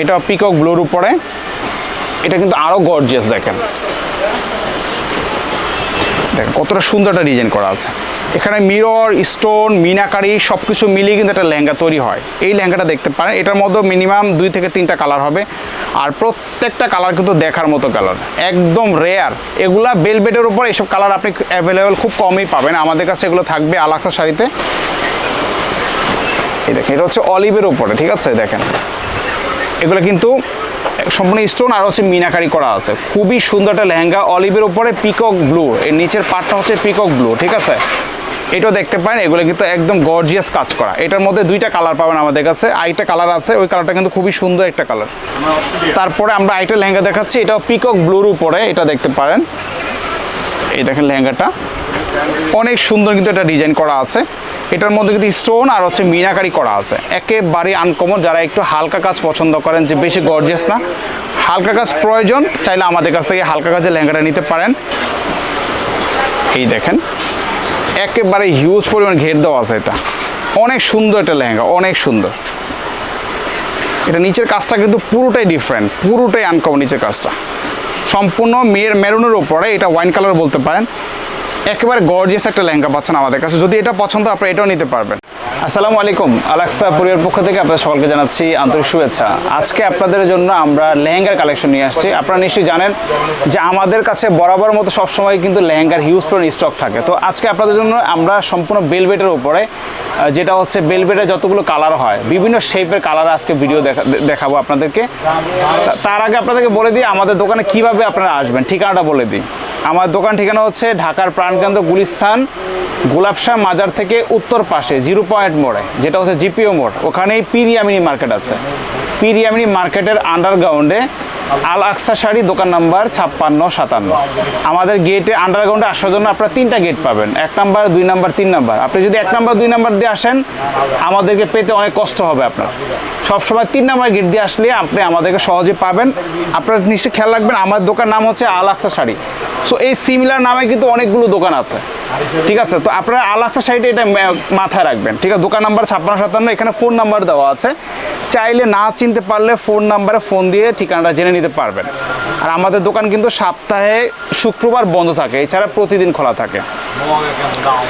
এটা পিকক ব্লুর উপরে। এটা কিন্তু আরও গর্জিয়াস দেখেন। দেখেন, কতটা সুন্দর একটা ডিজাইন করা আছে। এখানে মিরর স্টোন মিনাকারি সব কিছু মিলিয়ে কিন্তু একটা লেহেঙ্গা তৈরি হয়। এই লেহেঙ্গাটা দেখতে পারেন, এটার মধ্যে মিনিমাম দুই থেকে তিনটা কালার হবে। আর প্রত্যেকটা কালার কিন্তু দেখার মতো কালার একদম রেয়ার এগুলা বেলবেটের উপর এইসব কালার আপনি অ্যাভেলেবেল খুব কমই পাবেন। আমাদের কাছে এগুলো থাকবে আলাক্সা শাড়িতে। এই দেখেন, এটা হচ্ছে অলিভের উপরে, ঠিক আছে? দেখেন। এগুলো কিন্তু সম্পূর্ণ স্টোন আর হচ্ছে মিনাকারি করা আছে। খুবই সুন্দর একটা লেহেঙ্গা অলিভের উপরে পিকক ব্লু এর নিচের পার্টটা হচ্ছে পিকক ব্লু ঠিক আছে? এটাও দেখতে পারেন, এগুলো কিন্তু একদম গর্জিয়াস কাজ করা। এটার মধ্যে দুইটা কালার পাবেন আমাদের কাছে, আরেকটা কালার আছে, ওই কালারটা কিন্তু খুবই সুন্দর একটা কালার তারপরে আমরা আরেকটা লেহেঙ্গা দেখাচ্ছি, এটাও পিকক ব্লুর উপরে, এটা দেখতে পারেন। এই দেখেন লেহেঙ্গাটা। অনেক সুন্দর কিন্তু এটা ডিজাইন করা আছে। এটার মধ্যে কিন্তু স্টোন আর হচ্ছে মিনাকারি করা আছে। একেবারে আনকমন যারা একটু হালকা কাজ পছন্দ করেন, যে বেশি গর্জিয়াস না, হালকা কাজ প্রয়োজন, চাইলে আমাদের কাছ থেকে হালকা কাজের লেহেঙ্গাটা নিতে পারেন। এই দেখেন, একেবারে হিউজ পরিমাণ ঘের দেওয়া আছে এটা। অনেক সুন্দর একটা লেহেঙ্গা, অনেক সুন্দর। এটা নিচের কাজটা কিন্তু পুরোটাই ডিফারেন্ট পুরোটাই আনকমন নিচের কাজটা। সম্পূর্ণ মেয়ের মেরুনের ওপরে এটা ওয়াইন কালার বলতে পারেন। একেবারে গর্জিয়াস একটা লেহেঙ্গা পাচ্ছেন আমাদের কাছে। যদি এটা পছন্দ, আপনারা এটাও নিতে পারবেন। আসসালামু আলাইকুম, আলাক্সা পরিবার পক্ষ থেকে আপনাদের সকলকে জানাচ্ছি আন্তরিক শুভেচ্ছা। আজকে আপনাদের জন্য আমরা লেহেঙ্গার কালেকশন নিয়ে আসছি। আপনারা নিশ্চয়ই জানেন যে আমাদের কাছে বরাবর মতো সবসময় কিন্তু লেহেঙ্গার হিউজ পরিমাণ স্টক থাকে। তো আজকে আপনাদের জন্য আমরা সম্পূর্ণ বেলবেটের উপরে যেটা হচ্ছে বেলবেটের যতগুলো কালার হয়, বিভিন্ন শেপের কালার আজকে ভিডিও দেখা দেখাবো আপনাদেরকে। তার আগে আপনাদেরকে বলে দিই, আমাদের দোকানে কীভাবে আপনারা আসবেন, ঠিকানাটা বলে দিই। আমার দোকান ঠিকানা হচ্ছে ঢাকার প্রাণকেন্দ্র গুলিস্থান গোলাপশাহ মাজার থেকে উত্তর পাশে, জিরো পয়েন্ট মোড়ে, যেটা হচ্ছে জিপিও মোড়। ওখানেই পিরিয়ামিনি মার্কেট আছে। পিরিয়ামিনি মার্কেটের আন্ডারগ্রাউন্ডে আল আকসা শাড়ি, দোকান নাম্বার ছাপ্পান্ন, সাতান্ন। আমাদের গেটে আন্ডারগ্রাউন্ডে আসার জন্য আপনারা তিনটা গেট পাবেন। এক নাম্বার, দুই নাম্বার, তিন নাম্বার। আপনি যদি এক নাম্বার, দুই নাম্বার দিয়ে আসেন, আমাদেরকে পেতে অনেক কষ্ট হবে আপনার। সবসময় তিন নাম্বার গেট দিয়ে আসলে আপনি আমাদেরকে সহজে পাবেন। আপনারা নিশ্চয়ই খেয়াল রাখবেন, আমার দোকান নাম হচ্ছে আল আকসা শাড়ি। সো এই সিমিলার নামে কিন্তু অনেকগুলো দোকান আছে। ঠিক আছে, তো আপনারা আলাক্সা সাইডে এটা মাথায় রাখবেন, ঠিক আছে? দোকান নাম্বার ছাপ্পান্ন, সাতান্ন, এখানে ফোন নাম্বার দেওয়া আছে। চাইলে না চিনতে পারলে ফোন নাম্বারে ফোন দিয়ে ঠিকানাটা জেনে নিতে পারবেন। আর আমাদের দোকান কিন্তু সপ্তাহে শুক্রবার বন্ধ থাকে, এছাড়া প্রতিদিন খোলা থাকে।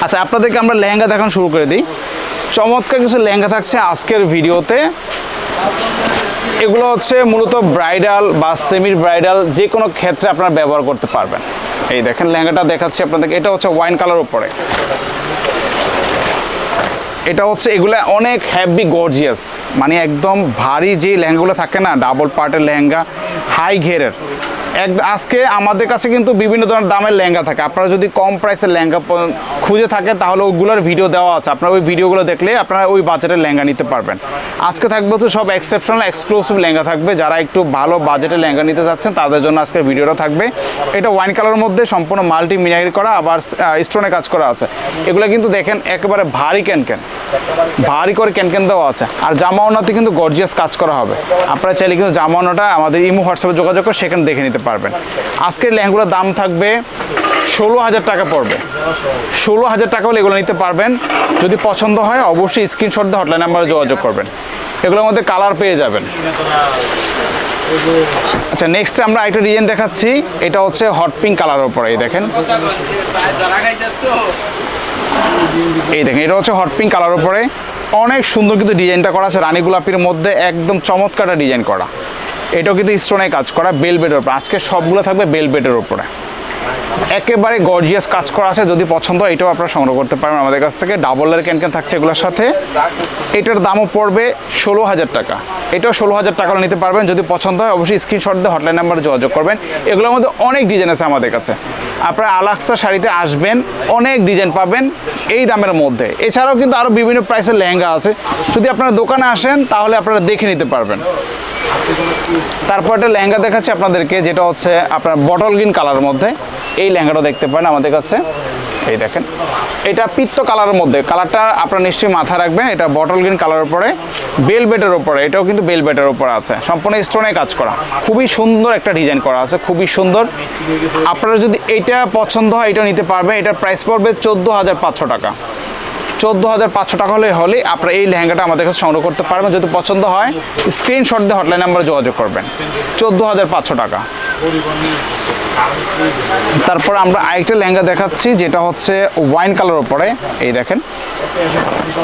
আচ্ছা আপনাদেরকে আমরা লেহেঙ্গা দেখানো শুরু করে দিই। চমৎকার কিছু লেহেঙ্গা থাকছে আজকের ভিডিওতে। এগুলো হচ্ছে মূলত ব্রাইডাল বা সেমির ব্রাইডাল যে কোনো ক্ষেত্রে আপনারা ব্যবহার করতে পারবেন। এই দেখেন, লেহেঙ্গাটা দেখাচ্ছি আপনাদেরকে। এটা হচ্ছে ওয়াইন কালার উপরে। এটা হচ্ছে, এগুলো অনেক হ্যাভি গর্জিয়াস মানে একদম ভারী যে লেহেঙ্গাগুলো থাকে না ডাবল পার্টের লেহেঙ্গা হাই ঘেরের। এক আজকে আমাদের কাছে কিন্তু বিভিন্ন ধরনের দামের লেহেঙ্গা থাকে। আপনারা যদি কম প্রাইসের লেহেঙ্গা খুঁজে থাকে, তাহলে ওইগুলোর ভিডিও দেওয়া আছে। আপনারা ওই ভিডিওগুলো দেখলে আপনারা ওই বাজেটের লেহেঙ্গা নিতে পারবেন। আজকে থাকবে তো সব এক্সেপশনাল এক্সক্লুসিভ লেহেঙ্গা থাকবে। যারা একটু ভালো বাজেটের লেহেঙ্গা নিতে চাচ্ছেন, তাদের জন্য আজকের ভিডিওটা থাকবে। এটা ওয়াইন কালারের মধ্যে সম্পূর্ণ মাল্টি মিনারি করা, আবার স্টোনে কাজ করা আছে। এগুলো কিন্তু দেখেন একেবারে ভারী ক্যান ক্যান ভারী করে ক্যানক্যান দেওয়া আছে। আর জামা ওনাতে কিন্তু গর্জিয়াস কাজ করা হবে। আপনারা চাইলে কিন্তু জামা ওনাটা আমাদের ইমো হোয়াটসঅ্যাপে যোগাযোগ করে সেখানে দেখে নিতে পারবেন। আজকের লেহেঙ্গুলোর দাম থাকবে ষোলো হাজার টাকা পড়বে। ষোলো হাজার টাকা হলে এগুলো নিতে পারবেন। যদি পছন্দ হয়, অবশ্যই স্ক্রিনশট দিয়ে হটলাইন নাম্বারে যোগাযোগ করবেন। এগুলোর মধ্যে কালার পেয়ে যাবেন। আচ্ছা নেক্সট আমরা একটা ডিজাইন দেখাচ্ছি। এটা হচ্ছে হট পিঙ্ক কালারের উপরে, এই দেখেন। এই দেখেন, এটা হচ্ছে হট পিঙ্ক কালার উপরে। অনেক সুন্দর কিন্তু ডিজাইনটা করা আছে। রানী গোলাপির মধ্যে একদম চমৎকার একটা ডিজাইন করা। এটাও কিন্তু স্টোনে কাজ করা বেল বেলবেটের উপরে। আজকে সবগুলো থাকবে বেল বেলবেটের উপরে। একেবারে গর্জিয়াস কাজ করা আছে, যদি পছন্দ হয়, এটাও আপনারা সংগ্রহ করতে পারবেন আমাদের কাছ থেকে। ডাবলের ক্যান থাকছে এগুলোর সাথে। এটার দামও পড়বে ষোলো হাজার টাকা। এটাও ষোলো হাজার টাকা নিতে পারবেন, যদি পছন্দ হয়, অবশ্যই স্ক্রিনশট দিয়ে হটলাইন নাম্বারে যোগাযোগ করবেন। এগুলোর মধ্যে অনেক ডিজাইন আছে আমাদের কাছে। আপনারা আলাক্সা শাড়িতে আসবেন, অনেক ডিজাইন পাবেন এই দামের মধ্যে। এছাড়াও কিন্তু আরও বিভিন্ন প্রাইসের লেহেঙ্গা আছে। যদি আপনারা দোকানে আসেন, তাহলে আপনারা দেখে নিতে পারবেন। তারপর একটা লেহেঙ্গা দেখাচ্ছি আপনাদেরকে, যেটা হচ্ছে আপনার বটল গ্রিন কালারের মধ্যে। এই লেহেঙ্গাটা দেখতে পারেন আমাদের কাছে। এই দেখেন, এটা পিত্ত কালারের মধ্যে। কালারটা আপনারা নিশ্চয়ই মাথায় রাখবেন, এটা বটল গ্রিন কালারের উপরে বেল বেটের উপরে, এটাও কিন্তু বেল বেটের উপরে আছে। সম্পূর্ণ স্টোনে কাজ করা। খুবই সুন্দর একটা ডিজাইন করা আছে, খুবই সুন্দর। আপনারা যদি এটা পছন্দ হয়, এটা নিতে পারবেন। এটার প্রাইস পড়বে চোদ্দ হাজার পাঁচশো টাকা। চোদ্দ হাজার পাঁচশো টাকা হলে হলে আপনারা এই লেহেঙ্গাটা আমাদের কাছে সংগ্রহ করতে পারবেন। যদি পছন্দ হয় স্ক্রিনশট দিয়ে হটলাইন নাম্বারে যোগাযোগ করবেন। চোদ্দ হাজার পাঁচশো টাকা। তারপর আমরা আরেকটা লেহেঙ্গা দেখাচ্ছি, যেটা হচ্ছে ওয়াইন কালার উপরে। এই দেখেন।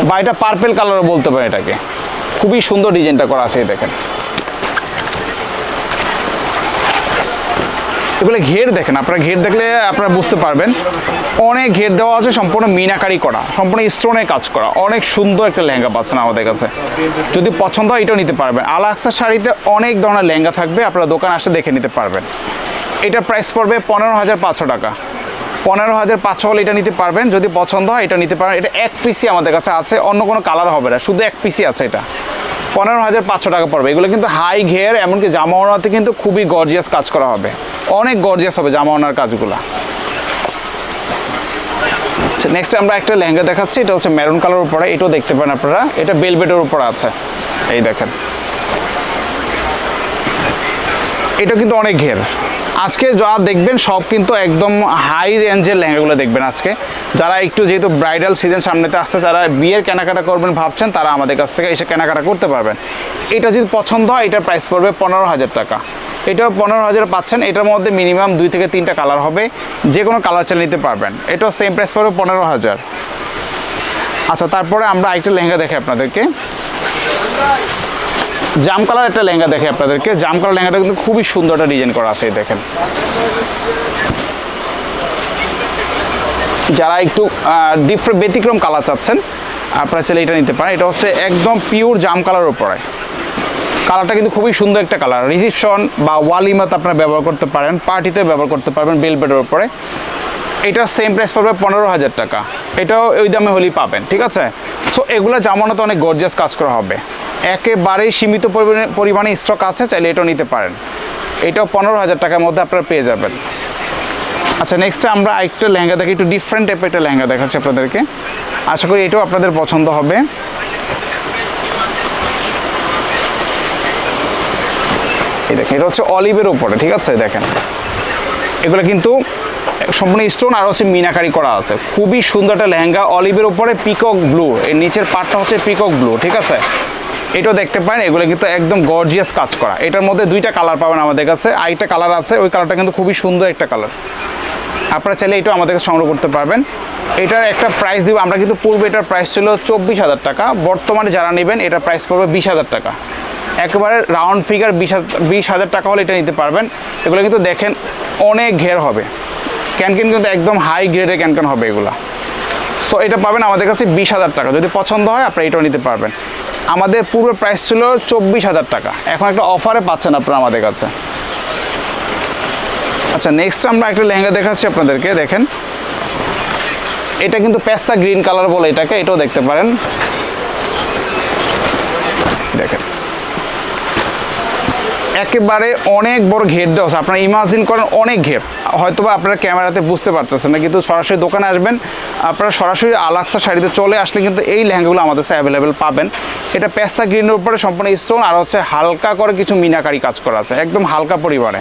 বা এটা পার্পেল কালারও বলতে পারেন এটাকে। খুবই সুন্দর ডিজাইনটা করা আছে, এই দেখেন। এগুলো ঘের দেখেন, আপনারা ঘের দেখলে আপনারা বুঝতে পারবেন। অনেক ঘের দেওয়া আছে, সম্পূর্ণ মিনাকারি করা, সম্পূর্ণ স্টোনের কাজ করা। অনেক সুন্দর একটা লেহেঙ্গা পাচ্ছেন আমাদের কাছে। যদি পছন্দ হয় এটাও নিতে পারবেন। আলাক্সা শাড়িতে অনেক ধরনের লেহেঙ্গা থাকবে, আপনারা দোকান আসে দেখে নিতে পারবেন। এটা প্রাইস পড়বে পনেরো হাজার পাঁচশো টাকা। পনেরো হাজার পাঁচশো হলে এটা নিতে পারবেন, যদি পছন্দ হয় এটা নিতে পারেন এটা এক পিসি আমাদের কাছে আছে, অন্য কোনো কালার হবে না, শুধু এক পিসি আছে এটা। পনেরো হাজার পাঁচশো টাকা পড়বে। এগুলো কিন্তু হাই ঘের, এমনকি জামা কিন্তু খুবই গর্জিয়াস কাজ করা হবে। অনেক গর্জিয়াস হবে জামা ওনার কাজগুলো নেক্সট আমরা একটা লেহেঙ্গা দেখাচ্ছি, এটা হচ্ছে মেরুন কালার উপরে, এটাও দেখতে পান আপনারা, এটা বেলবেটের উপরে আছে, এই দেখেন। এটা কিন্তু অনেক ঘের। আজকে যা দেখবেন, সব কিন্তু একদম হাই রেঞ্জের লেহেঙ্গাগুলো দেখবেন আজকে। যারা একটু যেহেতু ব্রাইডাল সিজন সামনেতে আসতে যারা বিয়ের কেনাকাটা করবেন ভাবছেন, তারা আমাদের কাছ থেকে এসে কেনাকাটা করতে পারবেন। এটা যদি পছন্দ হয়, এটার প্রাইস পড়বে পনেরো হাজার টাকা। এটাও পনেরো হাজার পাচ্ছেন, এটার মধ্যে মিনিমাম দুই থেকে তিনটা কালার হবে। যে কোনো কালার চালিয়ে নিতে পারবেন। এটাও সেম প্রাইস পড়বে পনেরো হাজার। আচ্ছা তারপরে আমরা আরেকটা লেহেঙ্গা দেখি আপনাদেরকে। জাম কালার একটা লেহেঙ্গা দেখে আপনাদেরকে। জাম কালার লেহেঙ্গাটা কিন্তু খুবই সুন্দর একটা ডিজাইন করা আছে দেখেন। যারা একটু ডিফারেন্ট ব্যতিক্রম কালার চাচ্ছেন, আপনারা চাইলে এটা নিতে পারেন। এটা হচ্ছে একদম পিওর জাম কালার উপরে। কালারটা কিন্তু খুবই সুন্দর একটা কালার। রিসিপশন বা ওয়ালিমাতে আপনারা ব্যবহার করতে পারেন, পার্টিতে ব্যবহার করতে পারবেন বেলবেটের উপরে। এটার সেম প্রাইস পড়বে পনেরো হাজার টাকা। এটাও ওই দামে হলেই পাবেন, ঠিক আছে? সো এগুলো জামানোতে অনেক গর্জিয়াস কাজ করা হবে। একেবারেই সীমিত পরিমাণে স্টক আছে, চাইলে এটাও নিতে পারেন। এটাও পনেরো হাজার টাকার মধ্যে আপনারা পেয়ে যাবেন। আচ্ছা নেক্সট আমরা আরেকটা লেহেঙ্গা দেখি, একটু ডিফারেন্ট টাইপের একটা লেহেঙ্গা দেখাচ্ছি আপনাদেরকে। আশা করি এটাও আপনাদের পছন্দ হবে। এই দেখেন, এটা হচ্ছে অলিভের উপরে, ঠিক আছে? দেখেন। এগুলো কিন্তু সম্পূর্ণ স্টোন আর হচ্ছে মিনাকারি করা আছে। খুবই সুন্দর একটা লেহেঙ্গা অলিভের উপরে পিকক ব্লু এর নিচের পার্টটা হচ্ছে পিকক ব্লু ঠিক আছে? এটাও দেখতে পারেন, এগুলো কিন্তু একদম গর্জিয়াস কাজ করা। এটার মধ্যে দুইটা কালার পাবেন আমাদের কাছে। আরেকটা কালার আছে, ওই কালারটা কিন্তু খুবই সুন্দর একটা কালার আপনারা চাইলে এটাও আমাদের কাছে সংগ্রহ করতে পারবেন। এটার একটা প্রাইস দিব, আমরা কিন্তু পূর্বে এটার প্রাইস ছিল চব্বিশ হাজার টাকা। বর্তমানে যারা নেবেন, এটার প্রাইস পড়বে বিশ হাজার টাকা। একেবারে রাউন্ড ফিগার বিশ বিশ হাজার টাকা হলে এটা নিতে পারবেন। এগুলো কিন্তু দেখেন অনেক ঘের হবে। ক্যানকেন কিন্তু একদম হাই গ্রেডের ক্যানকেন হবে এগুলো। সো এটা পাবেন আমাদের কাছে বিশ হাজার টাকা। যদি পছন্দ হয়, আপনারা এটাও নিতে পারবেন। আমাদের পুরো প্রাইস ছিল চব্বিশ হাজার টাকা। এখন একটা অফারে পাচ্ছেন আপনারা আমাদের কাছে। আচ্ছা নেক্সট আমরা একটা লেহেঙ্গা দেখাচ্ছি আপনাদেরকে, দেখেন। এটা কিন্তু প্যাস্তা গ্রিন কালার বলে এটাকে, এটাও দেখতে পারেন। দেখেন। একেবারে অনেক বড় ঘের দেওয়া আছে। আপনারা ইমাজিন করেন অনেক ঘের। হয়তো বা আপনারা ক্যামেরাতে বুঝতে পারতেছেন না, কিন্তু সরাসরি দোকানে আসবেন, আপনারা সরাসরি আলাক্সা শাড়িতে চলে আসলে কিন্তু এই লেহেঙ্গাগুলো আমাদের কাছে অ্যাভেলেবেল পাবেন। এটা পেস্তা গ্রিনের উপরে সম্পূর্ণ স্টোন আর হচ্ছে হালকা করে কিছু মিনাকারি কাজ করা আছে, একদম হালকা পরিমাণে।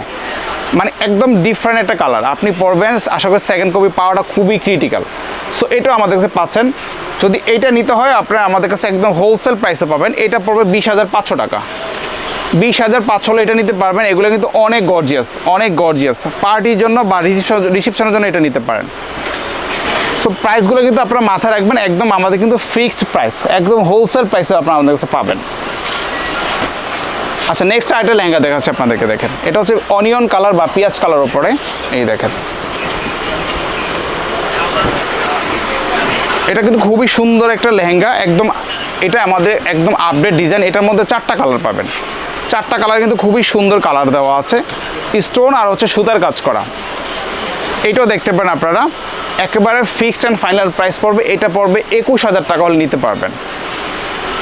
মানে একদম ডিফারেন্ট একটা কালার আপনি পরবেন, আশা করি সেকেন্ড কপি পাওয়াটা খুবই ক্রিটিক্যাল সো এটাও আমাদের কাছে পাচ্ছেন। যদি এইটা নিতে হয়, আপনারা আমাদের কাছে একদম হোলসেল প্রাইসে পাবেন। এটা পড়বে বিশ হাজার পাঁচশো টাকা। বিশ হাজার পাঁচশো এটা নিতে পারবেন। এগুলো কিন্তু অনেক গর্জিয়াস অনেক গর্জিয়াস পার্টির জন্য বা রিসিপশন রিসিপশনের জন্য এটা নিতে পারেন। সো প্রাইসগুলো কিন্তু আপনারা মাথায় রাখবেন, একদম আমাদের কিন্তু ফিক্সড প্রাইস একদম হোলসেল প্রাইসে আপনারা আমাদের কাছে পাবেন। আচ্ছা নেক্সট আরেকটা লেহেঙ্গা দেখাচ্ছি আপনাদেরকে, দেখেন। এটা হচ্ছে অনিয়ন কালার বা পিঁয়াজ কালার ওপরে এই দেখেন। এটা কিন্তু খুবই সুন্দর একটা লেহেঙ্গা, একদম, এটা আমাদের একদম আপডেট ডিজাইন এটার মধ্যে চারটা কালার পাবেন। চারটা কালার কিন্তু খুবই সুন্দর কালার দেওয়া আছে। স্টোন আর হচ্ছে সুতার কাজ করা। এটাও দেখতে পারেন আপনারা। একেবারে ফিক্সড অ্যান্ড ফাইনাল প্রাইস পড়বে। এটা পড়বে একুশ হাজার টাকা হলে নিতে পারবেন।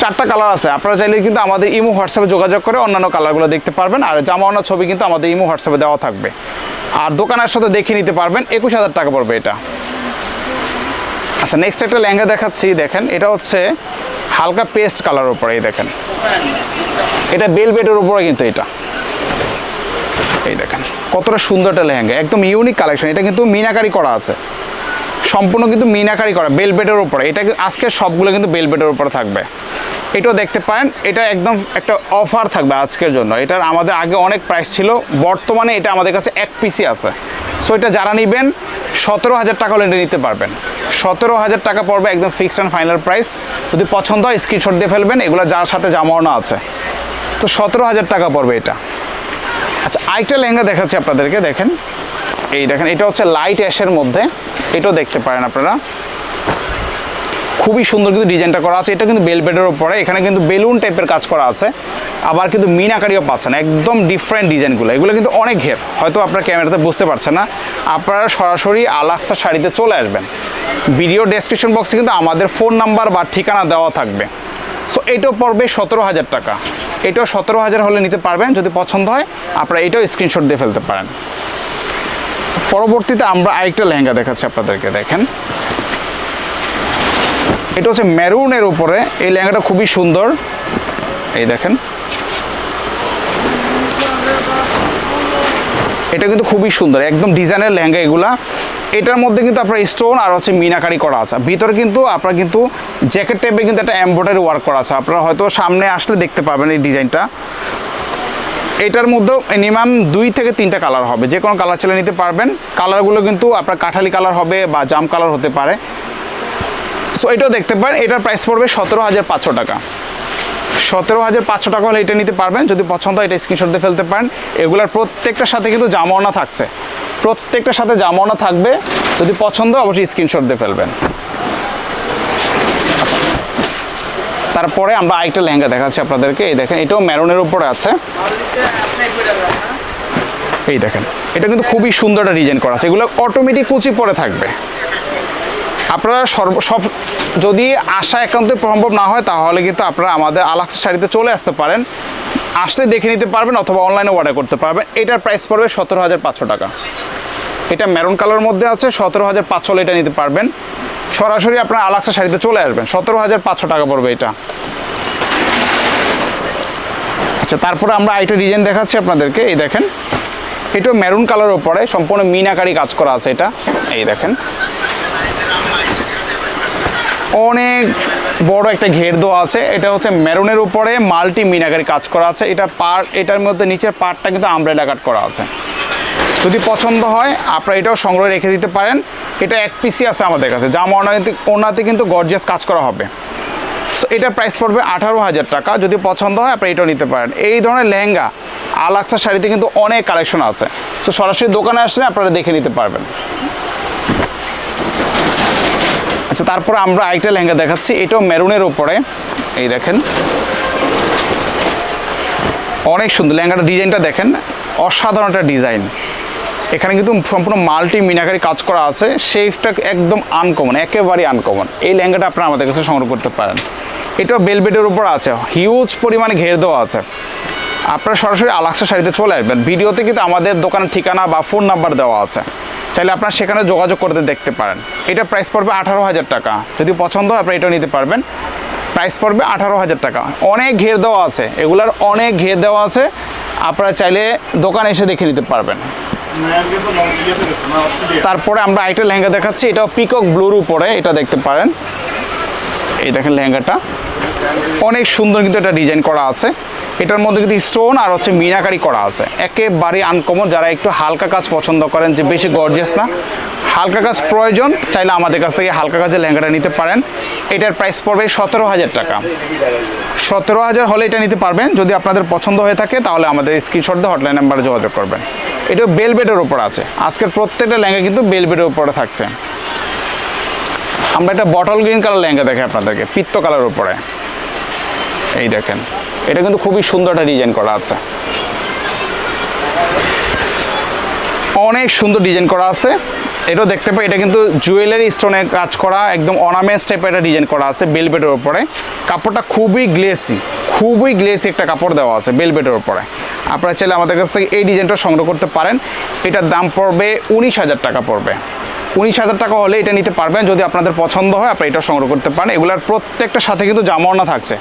চারটা কালার আছে। আপনারা চাইলে কিন্তু আমাদের ইমো হোয়াটসঅ্যাপে যোগাযোগ করে অন্যান্য কালারগুলো দেখতে পারবেন। আর জামাওয়ানোর ছবি কিন্তু আমাদের ইমো হোয়াটসঅ্যাপে দেওয়া থাকবে। আর দোকানের সাথে দেখে নিতে পারবেন। একুশ হাজার টাকা পড়বে এটা। আচ্ছা নেক্সট একটা লেহেঙ্গা দেখাচ্ছি। দেখেন, এটা হচ্ছে হালকা পেস্ট কালার উপরে দেখেন। এটা বেলবেটের উপরে কিন্তু এটা। এই দেখেন, কতটা সুন্দর একটা লেহেঙ্গা, একদম ইউনিক কালেকশন এটা কিন্তু মিনাকারি করা আছে। সম্পূর্ণ কিন্তু মিনাকারি করা বেলবেটের উপরে। এটা আজকে সবগুলো কিন্তু বেলবেটের উপরে থাকবে। এটাও দেখতে পারেন, এটা একদম একটা অফার থাকবে আজকের জন্য। এটার আমাদের আগে অনেক প্রাইস ছিল, বর্তমানে এটা আমাদের কাছে এক পিসি আছে। সো এটা যারা নেবেন, সতেরো হাজার টাকা হলে নিতে পারবেন। সতেরো হাজার টাকা পড়বে একদম ফিক্সড অ্যান্ড ফাইনাল প্রাইস যদি পছন্দ হয় স্ক্রিনশট দিয়ে ফেলবেন, এগুলো যার সাথে জামাওনা আছে। তো সতেরো হাজার টাকা পড়বে এটা। আচ্ছা আরেকটা লেহেঙ্গা দেখাচ্ছি আপনাদেরকে, দেখেন। এই দেখেন, এটা হচ্ছে লাইট অ্যাশের মধ্যে। এটাও দেখতে পারেন আপনারা। খুবই সুন্দর কিন্তু ডিজাইনটা করা আছে। এটা কিন্তু বেলবেডের উপরে, এখানে কিন্তু বেলুন টাইপের কাজ করা আছে। আবার কিন্তু মিনাকারিও পাচ্ছেন, একদম ডিফারেন্ট ডিজাইনগুলো। এগুলো কিন্তু অনেক ঘের, হয়তো আপনার ক্যামেরাতে বুঝতে পারছেন না। আপনারা সরাসরি আলাক্সা শাড়িতে চলে আসবেন। ভিডিও ডেসক্রিপশন বক্সে কিন্তু আমাদের ফোন নাম্বার বা ঠিকানা দেওয়া থাকবে। সো এটাও পড়বে সতেরো হাজার টাকা। এটাও সতেরো হাজার হলে নিতে পারবেন, যদি পছন্দ হয়, আপনারা এটাও স্ক্রিনশট দিয়ে ফেলতে পারেন। পরবর্তীতে আমরা আরেকটা লেহেঙ্গা দেখাচ্ছি আপনাদেরকে, দেখেন। এটা হচ্ছে মেরুনের উপরে, এই লেহেঙ্গাটা খুবই সুন্দর। এই দেখেন। এটা কিন্তু খুবই সুন্দর, একদম ডিজাইনের লেহেঙ্গা এগুলা। এটার মধ্যে কিন্তু আপনার স্টোন আর হচ্ছে মিনাকারি করা আছে। ভিতরে কিন্তু আপনার কিন্তু জ্যাকেট টাইপের কিন্তু একটা এমব্রয়ডারি ওয়ার্ক করা আছে। আপনারা হয়তো সামনে আসলে দেখতে পাবেন এই ডিজাইনটা। এটার মধ্যেও মিনিমাম দুই থেকে তিনটা কালার হবে। যে কোনো কালার চালিয়ে নিতে পারবেন। কালারগুলো কিন্তু আপনার কাঠালি কালার হবে বা জাম কালার হতে পারে। সো এটাও দেখতে পারেন। এটার প্রাইস পড়বে সতেরো হাজার পাঁচশো টাকা। সতেরো হাজার পাঁচশো টাকা হলে এটা নিতে পারবেন। যদি পছন্দ হয়, এটা স্ক্রিনশট দিয়ে ফেলতে পারেন। এগুলার প্রত্যেকটার সাথে কিন্তু জামাওনা থাকছে। প্রত্যেকটার সাথে জামাওনা থাকবে। যদি পছন্দ অবশ্যই স্ক্রিনশট দিয়ে ফেলবেন। আচ্ছা। তারপরে আমরা আরেকটা লেহেঙ্গা দেখাচ্ছি আপনাদেরকে। এই দেখেন, এটাও ম্যারনের উপরে আছে। এই দেখেন, এটা কিন্তু খুবই সুন্দর একটা ডিজাইন করা আছে। এগুলো অটোমেটিক কুচি পরে থাকবে। আপনারা সর্ব, সব, যদি আশা একান্তে সম্ভব না হয়, তাহলে কিন্তু আপনারা আমাদের আলাক্সা শাড়িতে চলে আসতে পারেন। আসলে দেখে নিতে পারবেন অথবা অনলাইনে অর্ডার করতে পারবেন। এটার প্রাইস পড়বে সতেরো হাজার পাঁচশো টাকা। এটা মেরুন কালার মধ্যে আছে, সতেরো হাজার পাঁচশো এটা নিতে পারবেন। সরাসরি আপনার আলাক্সা শাড়িতে চলে আসবেন, সতেরো হাজার পাঁচশো টাকা পড়বে এটা। আচ্ছা তারপরে আমরা আরেকটা ডিজাইন দেখাচ্ছি আপনাদেরকে, এই দেখেন। এটাও মেরুন কালার উপরে, সম্পূর্ণ মিনাকারি কাজ করা আছে এটা। এই দেখেন। অনেক বড় একটা ঘের দেওয়া আছে, এটা হচ্ছে মেরুনের উপরে মাল্টি মিনাকারি কাজ করা আছে। এটা পার, এটার মধ্যে নিচের পার্টটা কিন্তু আমব্রেলা কাট করা আছে। যদি পছন্দ হয়, আপনারা এটাও সংগ্রহ রেখে দিতে পারেন। এটা এক পিসি আছে আমাদের কাছে জামা ওনাতে ওনাতে কিন্তু গর্জিয়াস কাজ করা হবে। সো এটার প্রাইস পড়বে আঠারো হাজার টাকা, যদি পছন্দ হয় আপনি এটাও নিতে পারেন। এই ধরনের লেহেঙ্গা, আলাক্সা শাড়িতে কিন্তু অনেক কালেকশন আছে। তো সরাসরি দোকানে আসলে আপনারা দেখে নিতে পারবেন। আচ্ছা তারপরে আমরা আরেকটা লেহেঙ্গা দেখাচ্ছি, এটাও মেরুনের উপরে। এই দেখেন। অনেক সুন্দর লেহেঙ্গাটা ডিজাইনটা দেখেন। অসাধারণ একটা ডিজাইন। এখানে কিন্তু সম্পূর্ণ মাল্টি মিনাকারি কাজ করা আছে। শেফটা একদম আনকমন একেবারেই আনকমন এই লেহেঙ্গাটা আপনারা আমাদের কাছে সংগ্রহ করতে পারেন। এটাও বেলবেটের উপর আছে। হিউজ পরিমাণে ঘের দেওয়া আছে। আপনারা সরাসরি আলাক্সা শাড়িতে চলে আসবেন। ভিডিওতে কিন্তু আমাদের দোকানের ঠিকানা বা ফোন নাম্বার দেওয়া আছে। চাইলে আপনারা সেখানে যোগাযোগ করতে দেখতে পারেন। এটা প্রাইস পড়বে আঠারো হাজার টাকা। যদি পছন্দ হয়, আপনারা এটাও নিতে পারবেন। প্রাইস পড়বে আঠারো হাজার টাকা। অনেক ঘের দেওয়া আছে। এগুলার অনেক ঘের দেওয়া আছে। আপনারা চাইলে দোকানে এসে দেখে নিতে পারবেন। তারপরে আমরা আরেকটা লেহেঙ্গা দেখাচ্ছি এটা পিকক ব্লুর উপরে, এটা দেখতে পারেন। এই দেখেন লেহেঙ্গাটা। অনেক সুন্দর কিন্তু এটা ডিজাইন করা আছে। এটার মধ্যে কিন্তু স্টোন আর হচ্ছে মিনাকারি করা আছে। একেবারে আনকমন যারা একটু হালকা কাজ পছন্দ করেন, যে বেশি গর্জিয়াস না, হালকা কাজ প্রয়োজন, চাইলে আমাদের কাছ থেকে হালকা কাজের লেহেঙ্গাটা নিতে পারেন। এটার প্রাইস পড়বে সতেরো হাজার টাকা। সতেরো হাজার হলে এটা নিতে পারবেন। যদি আপনাদের পছন্দ হয়ে থাকে, তাহলে আমাদের স্ক্রিনশট দিয়ে হটলাইন নাম্বারে যোগাযোগ করবেন। এটা বেলবেটের উপর আছে। আজকের প্রত্যেকটা লেহেঙ্গা কিন্তু বেলবেটের উপরে থাকছে। আমরা একটা বটল গ্রিন কালার লেহেঙ্গা দেখে আপনাদেরকে, পিত্ত কালার উপরে। এই দেখেন। এটা কিন্তু খুবই সুন্দর একটা ডিজাইন করা আছে। অনেক সুন্দর ডিজাইন করা আছে। এটাও দেখতে পাই, এটা কিন্তু জুয়েলারি স্টোনের কাজ করা, একদম অর্নামেন্টস টাইপের একটা ডিজাইন করা আছে বেলবেটের উপরে। কাপড়টা খুবই গ্লেসি খুবই গ্লেসি একটা কাপড় দেওয়া আছে বেলবেটের উপরে। আপনারা চাইলে আমাদের কাছ থেকে এই ডিজাইনটা সংগ্রহ করতে পারেন। এটার দাম পড়বে উনিশ হাজার টাকা পড়বে। উনিশ হাজার টাকা হলে এটা নিতে পারবেন যদি আপনাদের পছন্দ হয় আপনি এটা সংগ্রহ করতে পারেন। এগুলার প্রত্যেকটা সাথে কিন্তু জামাওনা থাকছে।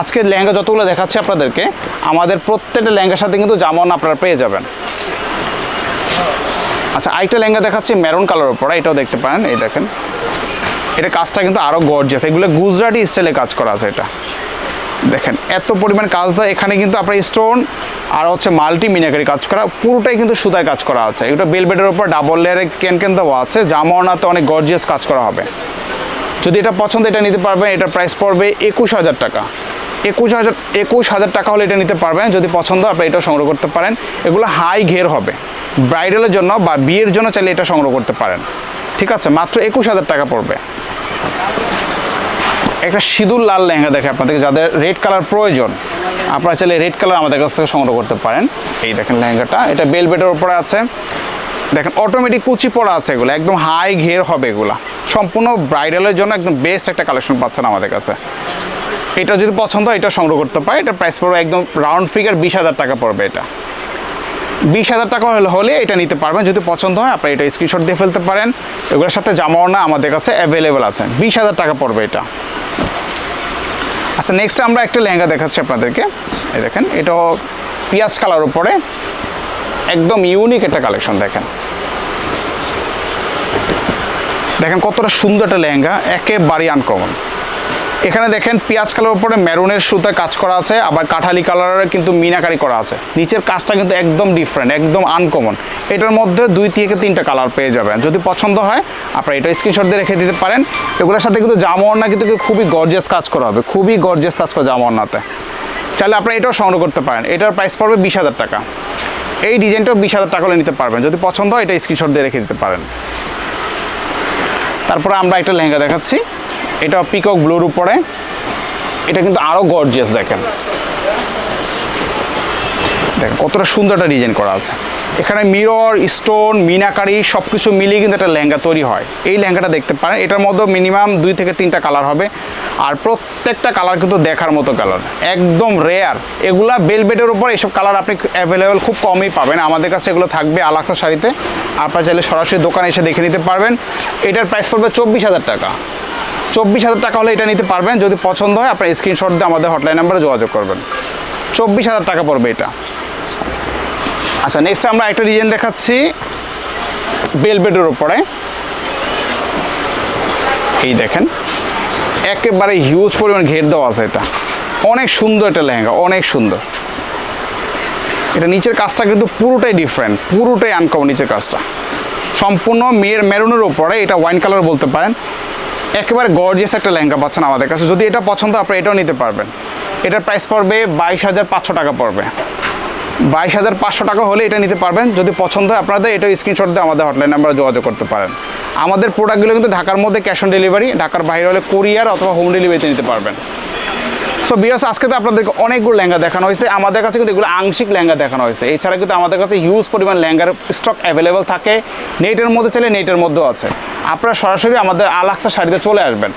আজকে লেহেঙ্গা যতগুলো দেখাচ্ছি আপনাদেরকে, আমাদের প্রত্যেকটা লেহেঙ্গার সাথে কিন্তু জামাওনা আপনারা পেয়ে যাবেন। আচ্ছা আরেকটা লেহেঙ্গা দেখাচ্ছি মেরুন কালার উপরে, এটাও দেখতে পারেন, এই দেখেন। এটা কাজটা কিন্তু আরও গর্জিয়াস এগুলো গুজরাটি স্টাইলে কাজ করা আছে এটা। দেখেন, এত পরিমাণ কাজ দেয়, এখানে কিন্তু আপনার স্টোন আর হচ্ছে মাল্টি মিনাকারি কাজ করা, পুরোটাই কিন্তু সুতায় কাজ করা আছে। এটা বেলবেটের উপর ডাবল লেয়ারে কেন কেন দেওয়া আছে জামাওনাতে অনেক গর্জিয়াস কাজ করা হবে। যদি এটা পছন্দ, এটা নিতে পারবেন, এটা প্রাইস পড়বে একুশ হাজার টাকা। একুশ হাজার একুশ হাজার টাকা হলে এটা নিতে পারবেন, যদি পছন্দ, আপনি এটা সংগ্রহ করতে পারেন। এগুলো হাই ঘের হবে। ব্রাইডালের জন্য বা বিয়ের জন্য চাইলে এটা সংগ্রহ করতে পারেন। ঠিক আছে, মাত্র একুশ হাজার টাকা পড়বে। একটা সিঁদুর লাল লেহেঙ্গা দেখে আপনাদেরকে, যাদের রেড কালার প্রয়োজন, আপনারা চাইলে রেড কালার আমাদের কাছ থেকে সংগ্রহ করতে পারেন। এই দেখেন লেহেঙ্গাটা, এটা বেলবেটের উপরে আছে। দেখেন অটোমেটিক কুচি পড়া আছে এগুলো, একদম হাই ঘের হবে এগুলা। সম্পূর্ণ ব্রাইডালের জন্য একদম বেস্ট একটা কালেকশন পাচ্ছেন আমাদের কাছে। এটা যদি পছন্দ হয়, এটা সংগ্রহ করতে পারে এটা প্রাইস পড়বে একদম রাউন্ড ফিগার বিশ হাজার টাকা পড়বে এটা। বিশ হাজার টাকা হলে এটা নিতে পারবেন। যদি পছন্দ হয় আপনি এটা স্ক্রিনশট দিয়ে ফেলতে পারেন। এগুলোর সাথে জামাওনা আমাদের কাছে অ্যাভেলেবেল আছে। বিশ হাজার টাকা পড়বে এটা। আচ্ছা নেক্সট আমরা একটা লেহেঙ্গা দেখাচ্ছি আপনাদেরকে। এই দেখেন, এটাও পিঁয়াজ কালার উপরে। একদম ইউনিক একটা কালেকশন দেখেন। দেখেন কতটা সুন্দর একটা লেহেঙ্গা, একেবারেই আনকমন এখানে দেখেন পেঁয়াজ কালার উপরে মেরুনের সুতায় কাজ করা আছে, আবার কাঠালি কালারের কিন্তু মিনাকারি করা আছে। নিচের কাজটা কিন্তু একদম ডিফারেন্ট একদম আনকমন এটার মধ্যে দুই থেকে তিনটা কালার পেয়ে যাবেন। যদি পছন্দ হয়, আপনারা এটা স্ক্রিনশট দিয়ে রেখে দিতে পারেন। এগুলোর সাথে কিন্তু জামাওয়ান্না কিন্তু খুবই গর্জিয়াস কাজ করা হবে। খুবই গর্জিয়াস কাজ করা জামাওয়ান্নাতে। চাইলে আপনারা এটাও সংগ্রহ করতে পারেন। এটার প্রাইস পড়বে বিশ হাজার টাকা। এই ডিজাইনটাও বিশ হাজার টাকা নিতে পারবেন। যদি পছন্দ হয়, এটা স্ক্রিনশট দিয়ে রেখে দিতে পারেন। তারপরে আমরা একটা লেহেঙ্গা দেখাচ্ছি। এটা পিকক ব্লুর উপরে। এটা কিন্তু আরও গর্জিয়াস দেখেন। দেখেন, কতটা সুন্দর একটা ডিজাইন করা আছে। এখানে মিরর স্টোন মিনাকারি সব কিছু মিলিয়ে কিন্তু একটা লেহেঙ্গা তৈরি হয়। এই লেহেঙ্গাটা দেখতে পারেন, এটার মধ্যে মিনিমাম দুই থেকে তিনটা কালার হবে। আর প্রত্যেকটা কালার কিন্তু দেখার মতো কালার একদম রেয়ার এগুলা বেলবেটের উপর এইসব কালার আপনি অ্যাভেলেবেল খুব কমই পাবেন। আমাদের কাছে এগুলো থাকবে আলাক্সা শাড়িতে। আপনারা চাইলে সরাসরি দোকানে এসে দেখে নিতে পারবেন। এটার প্রাইস পড়বে চব্বিশ হাজার টাকা। চব্বিশ হাজার টাকা হলে এটা নিতে পারবেন। যদি পছন্দ হয়, আপনার স্ক্রিনশট দিয়ে আমাদের হটলাইন নাম্বারে যোগাযোগ করবেন। চব্বিশ হাজার টাকা পড়বে এটা। আচ্ছা নেক্সট আমরা একটা ডিজাইন দেখাচ্ছি বেলবেটের উপরে। এই দেখেন, একেবারে হিউজ পরিমাণ ঘের দেওয়া আছে এটা। অনেক সুন্দর একটা লেহেঙ্গা, অনেক সুন্দর। এটা নিচের কাজটা কিন্তু পুরোটাই ডিফারেন্ট পুরোটাই আনকমন নিচের কাজটা। সম্পূর্ণ মেয়ের মেরুনের উপরে, এটা ওয়াইন কালার বলতে পারেন। একেবারে গর্জিয়াস একটা লেহেঙ্গা পাচ্ছেন আমাদের কাছে। যদি এটা পছন্দ আপনি এটাও নিতে পারবেন। এটার প্রাইস পড়বে বাইশ হাজার পাঁচশো টাকা পড়বে। বাইশ হাজার পাঁচশো টাকা হলে এটা নিতে পারবেন। যদি পছন্দ হয় আপনাদের এটা স্ক্রিনশট দিয়ে আমাদের হটলাইন নাম্বারে যোগাযোগ করতে পারেন। আমাদের প্রোডাক্টগুলো কিন্তু ঢাকার মধ্যে ক্যাশ অন ডেলিভারি ঢাকার বাইরে হলে কুরিয়ার অথবা হোম ডেলিভারিতে নিতে পারবেন। সো বিয়াস আজকে তো আপনাদেরকে অনেকগুলো লেহেঙ্গা দেখানো হয়েছে। আমাদের কাছে কিন্তু এগুলো আংশিক লেহেঙ্গা দেখানো হয়েছে। এছাড়া কিন্তু আমাদের কাছে হিউজ পরিমাণ লেহেঙ্গার স্টক অ্যাভেলেবেল থাকে। নেটের মধ্যে চাইলে নেটের মধ্যেও আছে। আপনারা সরাসরি আমাদের আলাক্সা শাড়িতে চলে আসবেন।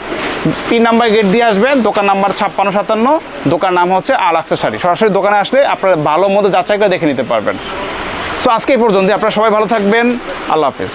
তিন নাম্বার গেট দিয়ে আসবেন, দোকান নাম্বার ছাপ্পান্ন, সাতান্ন। দোকান নাম হচ্ছে আলাক্সা শাড়ি। সরাসরি দোকানে আসলে আপনারা ভালো মতো যাচাই করে দেখে নিতে পারবেন। সো আজকে এই পর্যন্ত আপনারা সবাই ভালো থাকবেন। আল্লাহ হাফিজ।